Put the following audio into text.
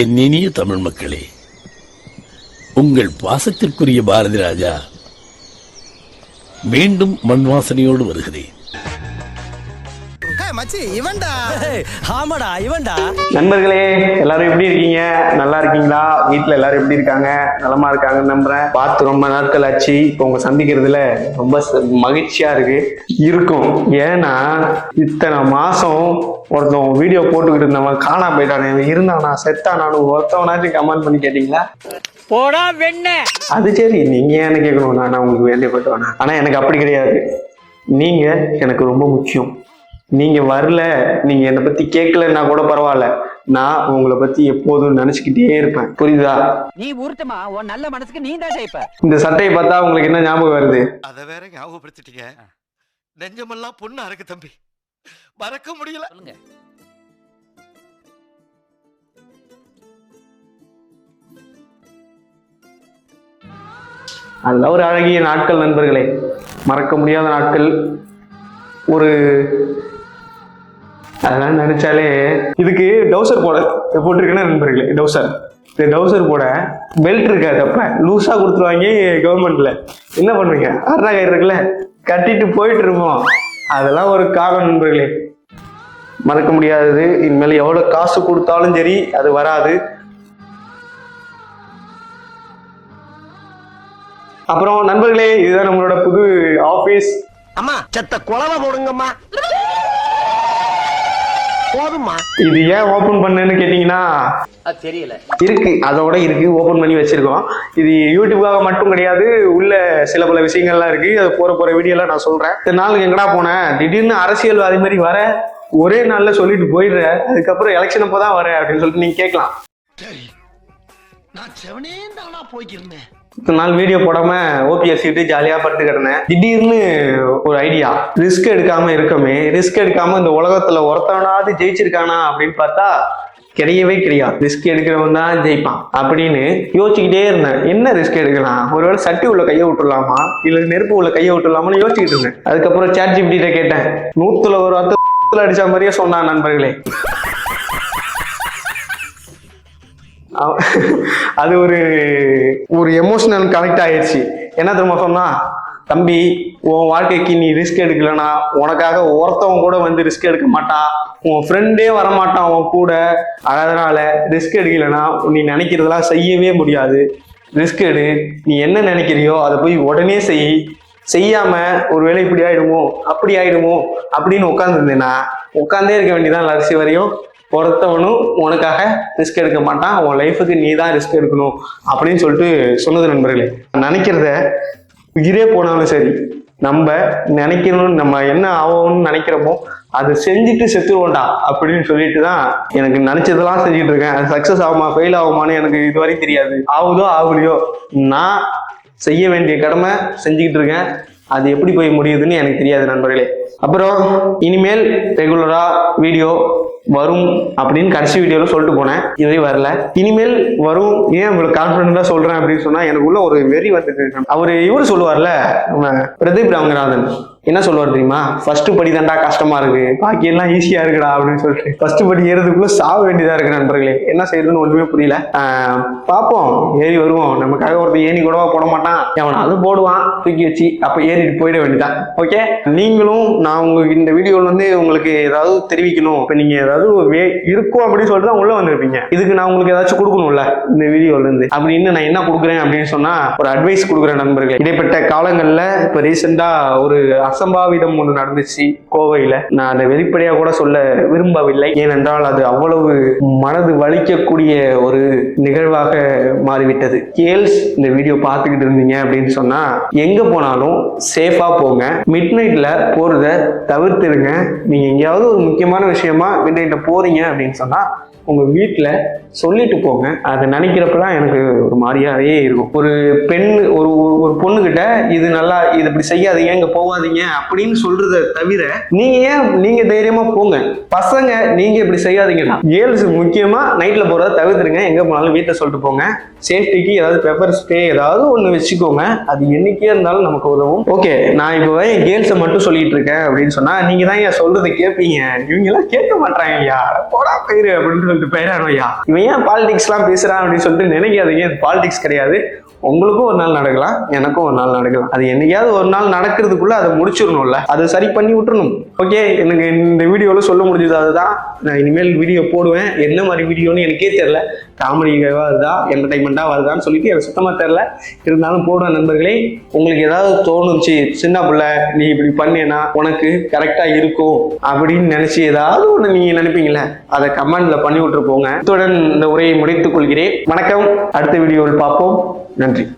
என் இனிய தமிழ் மக்களே உங்கள் பாசத்திற்குரிய பாரதி ராஜா மீண்டும் மண் வாசனையோடு வருகிறேன். மச்சி இவன்டா. ஆமாடா இவன்டா. நண்பர்களே எல்லாரும் எப்படி இருக்கீங்க? நல்லா இருக்கீங்களா? வீட்ல எல்லாரும் எப்படி இருக்காங்க? நலமா இருக்காங்கன்னு நம்புறேன். பார்த்து ரொம்ப நாட்கள் ஆச்சு. இப்போ உங்க சந்திக்கிறதுல ரொம்ப ச- மகிழ்ச்சியா இருக்கு. இருக்கும். ஏன்னா இத்தனை மாசம் ஒருத்தன் வீடியோ போட்டுக்கிட்டு இருந்தவன் காணா போயிட்டானே. இவன் இருந்தானா செத்தானானு ஒருத்தவனாச்சும் கமெண்ட் பண்ணி கேட்டீங்களா? போடா வெண்ண. அது சரி. நீங்க என்ன கேட்கணும் நான் உங்களுக்கு வேண்டியப்பட்டவனா? ஆனா எனக்கு அப்படி கிடையாது. நீங்க எனக்கு ரொம்ப முக்கியம். நீங்க வரல நீங்க என்னை பத்தி கேட்கலன்னா கூட பரவாயில்ல. நான் உங்களை பத்தி எப்போதும் நினைச்சுக்கிட்டே இருப்பேன். புரியுதா? நீ உருட்டுமா? உன் நல்ல மனசுக்கு நீ தான் ஜெயிப்ப. இந்த சட்டையை பார்த்தா உங்களுக்கு என்ன ஞாபகம் வருது? அத வேற ஞாபகப்படுத்திட்டீங்க. நெஞ்சமெல்லாம் பொண்ணு அறக்கு தம்பி. மறக்க முடியல. சொல்லுங்க. அதெல்லாம் ஒரு அழகிய நாட்கள் நண்பர்களே. மறக்க முடியாத நாட்கள். ஒரு அதெல்லாம் நினைச்சாலே இதுக்கு டவுசர் போட போட்டிருக்கேன்னா நண்பர்களே டவுசர். இந்த டவுசர் போட பெல்ட் இருக்காது அப்ப லூஸா கொடுத்துருவாங்க கவர்மெண்ட்ல என்ன பண்ணுவீங்க? அரணா கயிறு இருக்குல்ல கட்டிட்டு போயிட்டு இருப்போம். அதெல்லாம் ஒரு காகம் நண்பர்களே. மறக்க முடியாதது. இனிமேல் எவ்வளோ காசு கொடுத்தாலும் சரி அது வராது. அப்புறம் நண்பர்களே இதுதான் நம்மளோட புது ஆபீஸ் அம்மா செத்த குழவை போடுங்கம்மா. போதும்மா. இது ஏன் ஓபன் பண்ணேன்னு கேட்டீங்கன்னா அது தெரியல. இருக்கு. அதோட இருக்கு. ஓபன் பண்ணி வச்சிருக்கோம். இது யூடியூப்காக மட்டும் கிடையாது. உள்ள சில பல விஷயங்கள்லாம் இருக்கு. அது போற போற வீடியோலாம் நான் சொல்றேன். இத்தனை நாள் எங்கடா போனேன் திடீர்னு அரசியல் அதே மாதிரி வர. ஒரே நாள்ல சொல்லிட்டு போயிடுற. அதுக்கப்புறம் எலெக்ஷன் அப்போ தான் வர அப்படின்னு சொல்லிட்டு நீங்க கேட்கலாம். சரி. நான் செவனே தானா போய்க்கிருந்தேன். இத்தனை நாள் வீடியோ போடாம ஓபிஎஸ் கிட்டு ஜாலியா படுத்து கிடந்தேன். திடீர்னு ஒரு ஐடியா ரிஸ்க் எடுக்காம இருக்கமே. ரிஸ்க் எடுக்காம இந்த உலகத்துல ஒருத்தவனாவது ஜெயிச்சிருக்கானா அப்படின்னு பார்த்தா கிடையவே கிடையாது. ரிஸ்க் எடுக்கிறவன் தான் ஜெயிப்பான் அப்படின்னு யோசிச்சுக்கிட்டே இருந்தேன். என்ன ரிஸ்க் எடுக்கலாம்? ஒருவேளை சட்டி உள்ள கையை விட்டுலாமா இல்ல நெருப்பு உள்ள கையை விட்டுலாமான்னு யோசிச்சுக்கிட்டு இருந்தேன். அதுக்கப்புறம் சேட் ஜிபிட்ட கேட்டேன். நூத்துல ஒரு வார்த்தை அடிச்ச மாதிரியே சொன்னான் நண்பர்களே. அது ஒரு ஒரு எமோஷனல் கனெக்ட் ஆயிடுச்சு. என்ன தெரியுமா சொன்னா தம்பி உன் வாழ்க்கைக்கு நீ ரிஸ்க் எடுக்கலனா உனக்காக ஒருத்தவன் கூட வந்து ரிஸ்க் எடுக்க மாட்டான். உன் ஃப்ரெண்டே வரமாட்டான் உன் கூட. அதனால ரிஸ்க் எடுக்கலனா நீ நினைக்கிறதெல்லாம் செய்யவே முடியாது. ரிஸ்க் எடு. நீ என்ன நினைக்கிறியோ அதை போய் உடனே செய். செய்யாம ஒருவேளை இப்படி ஆயிடுமோ அப்படி ஆயிடுமோ அப்படின்னு உட்காந்துருந்தேன்னா உட்காந்தே இருக்க வேண்டியதான் கடைசி வரையும் ஒருத்தவனும் உனக்காக ரிஸ்க் எடுக்க மாட்டான். உன் லைஃபுக்கு நீ தான் ரிஸ்க் எடுக்கணும் அப்படின்னு சொல்லிட்டு சொன்னது நண்பர்களே. நினைக்கிறத உயிரே போனாலும் சரி நம்ம நினைக்கணும் நம்ம என்ன ஆகும்னு நினைக்கிறோமோ அதை செஞ்சுட்டு செத்துருவோண்டா அப்படின்னு சொல்லிட்டு தான் எனக்கு நினைச்சதெல்லாம் செஞ்சுட்டு இருக்கேன். அது சக்சஸ் ஆகுமா ஃபெயில் ஆகுமான்னு எனக்கு இதுவரை தெரியாது. ஆகுதோ ஆகலையோ நான் செய்ய வேண்டிய கடமை செஞ்சுக்கிட்டு இருக்கேன். அது எப்படி போய் முடியுதுன்னு எனக்கு தெரியாது நண்பர்களே. அப்புறம் இனிமேல் ரெகுலரா வீடியோ வரும் அப்படின்னு கடைசி வீடியோல சொல்லிட்டு போனேன். இதுவே வரல. இனிமேல் வரும். ஏன் உங்களுக்கு கான்பிடண்டா சொல்றேன் அப்படின்னு சொன்னா எனக்குள்ள ஒரு வெறி வந்துட்டு அவர் இவரு சொல்லுவார்ல நம்ம பிரதீப் ராமநாதன். என்ன சொல்லுவார் தெரியுமா? ஃபர்ஸ்ட் படி தாண்டா கஷ்டமா இருக்கு. பாக்கி எல்லாம் ஈஸியா இருக்குடா அப்படின்னு சொல்லிட்டு. ஃபர்ஸ்ட் படி ஏறதுக்குள்ள சாக வேண்டியதா இருக்கு நண்பர்களே. என்ன செய்யறதுன்னு ஒண்ணுமே புரியல. பார்ப்போம் ஏறி வருவோம். நமக்காக ஒருத்தன் ஏணி கூடவா போட மாட்டான். எவனாலும் போடுவான். தூக்கி வச்சு அப்ப ஏறிட்டு போயிட வேண்டியதான் ஓகே நீங்களும் நான் உங்களுக்கு இந்த வீடியோல வந்து உங்களுக்கு ஏதாவது தெரிவிக்கணும். இப்ப நீங்க ஏதாவது வே இருக்கும் அப்படின்னு சொல்லிட்டு தான் உள்ள வந்திருப்பீங்க. இதுக்கு நான் உங்களுக்கு ஏதாச்சும் கொடுக்கணும்ல? இந்த வீடியோல இருந்து. அப்படின்னு நான் என்ன கொடுக்குறேன் அப்படின்னு சொன்னா ஒரு அட்வைஸ் கொடுக்குறேன் நண்பர்களே. இடைப்பட்ட காலங்கள்ல இப்ப ரீசெண்டா ஒரு அசம்பாவிதம் ஒன்று நடந்துச்சு கோவையில. நான் அதை வெளிப்படையா கூட சொல்ல விரும்பவில்லை. ஏனென்றால் அது அவ்வளவு மனது வலிக்கக்கூடிய ஒரு நிகழ்வாக மாறிவிட்டது. கேர்ள்ஸ் இந்த வீடியோ பார்த்துக்கிட்டு இருந்தீங்க அப்படின்னு சொன்னா எங்க போனாலும் சேஃபா போங்க. மிட் நைட்ல போறத தவிர்த்துருங்க. நீங்க எங்கேயாவது ஒரு முக்கியமான விஷயமா மிட் நைட்ல போறீங்க அப்படின்னு சொன்னா உங்க வீட்டுல சொல்லிட்டு போங்க. அதை நினைக்கிறப்பெல்லாம் எனக்கு ஒரு மாதிரியாவே இருக்கும். ஒரு பெண் ஒரு ஒரு- பொண்ணுகிட்ட இது நல்லா இது இப்படி செய்யாதீங்க இங்க போகாதீங்க அப்படின்னு சொல்றத தவிர நீங்க ஏன் நீங்க தைரியமா போங்க. பசங்க நீங்க இப்படி செய்யாதீங்கன்னா கேர்ள்ஸ் முக்கியமா நைட்ல போறத தவிர்த்துருங்க எங்க போனாலும் வீட்டை சொல்லிட்டு போங்க. சேஃப்டிக்கு ஏதாவது பெப்பர் ஸ்ப்ரே ஏதாவது ஒண்ணு வச்சுக்கோங்க. அது என்னைக்கே இருந்தாலும் நமக்கு உதவும். ஓகே நான் இப்போ என் கேர்ள்ஸை மட்டும் சொல்லிட்டு இருக்கேன் அப்படின்னு சொன்னா நீங்க தான் ஏன் சொல்றதை கேட்பீங்க இவங்க எல்லாம் கேட்க மாட்டாங்க ஐயா. போடா பயிரு அப்படின்னு சொல்லிட்டு போயிடானோ ஐயா. இவன் ஏன் பாலிடிக்ஸ் எல்லாம் பேசுறான் அப்படின்னு சொல்லிட்டு நினைக்காதீங்க. பாலிடிக்ஸ் கிடையாது. உங்களுக்கும் ஒரு நாள் நடக்கலாம் எனக்கும் ஒரு நாள் நடக்கலாம். அது என்னைக்காவது ஒரு நாள் நடக்கிறதுக்குள்ள அதை முடிச்சிடணும்ல. அதை சரி பண்ணி விட்டுறணும். ஓகே எனக்கு இந்த வீடியோவில் சொல்ல முடிஞ்சது அதுதான். நான் இனிமேல் வீடியோ போடுவேன். என்ன மாதிரி வீடியோன்னு எனக்கே தெரில காமெடியாக வருதா என்டர்டைன்மெண்ட்டாக வருதான்னு சொல்லிட்டு எனக்கு சுத்தமாக தெரில இருந்தாலும் போடுவேன் நண்பர்களே. உங்களுக்கு ஏதாவது தோணுச்சு சின்ன பிள்ளை நீ இப்படி பண்ணேன்னா உனக்கு கரெக்டாக இருக்கும் அப்படின்னு நினச்சி ஏதாவது ஒன்று நீங்கள் நினைப்பீங்களே அதை கமெண்ட்ல பண்ணி விட்டுரு போங்க. இத்துடன் இந்த உரையை முடித்துக் கொள்கிறேன். வணக்கம். அடுத்த வீடியோவில் பார்ப்போம். நன்றி.